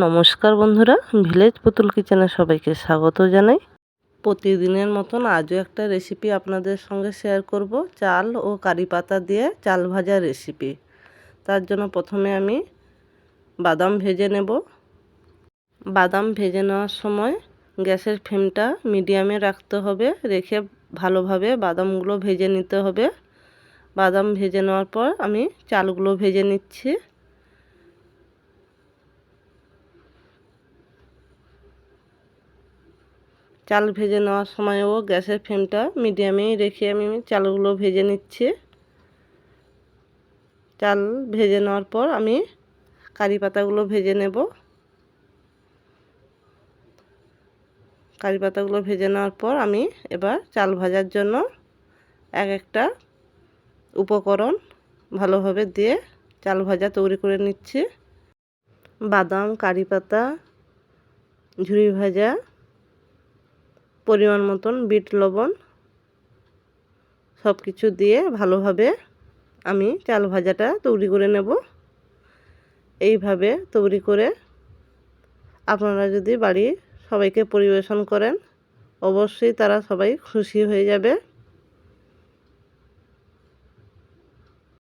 নমস্কার বন্ধুরা ভিলেজ পুতুল কিচেনে সবাইকে স্বাগত জানাই। প্রতিদিনের মতন আজও একটা রেসিপি আপনাদের সঙ্গে শেয়ার করব, চাল ও কারি পাতা দিয়ে চাল ভাজা রেসিপি তার জন্য প্রথমে আমি বাদাম ভেজে নেব। বাদাম ভেজে নেওয়ার সময় গ্যাসের ফ্লেমটা মিডিয়ামে রাখতে হবে, রেখে ভালোভাবে বাদামগুলো ভেজে নিতে হবে। বাদাম ভেজে নেওয়ার পর আমি চালগুলো ভেজে নিচ্ছি। চাল ভেজে নেওয়ার সময়ও গ্যাসের ফ্লেমটা মিডিয়ামেই রেখে আমি চালগুলো ভেজে নিচ্ছি। চাল ভেজে নেওয়ার পর আমি কারি পাতাগুলো ভেজে নেব। কারি পাতাগুলো ভেজে নেওয়ার পর আমি এবার চাল ভাজার জন্য এক একটা উপকরণ ভালোভাবে দিয়ে চাল ভাজা তৈরি করে নিচ্ছি। বাদাম, কারি পাতা ঝুড়ি ভাজা পরিমাণ মতন বিট, লবণ সব কিছু দিয়ে ভালোভাবে আমি চাল ভাজাটা তৈরি করে নেব। এইভাবে তৈরি করে আপনারা যদি বাড়ি সবাইকে পরিবেশন করেন, অবশ্যই তারা সবাই খুশি হয়ে যাবে।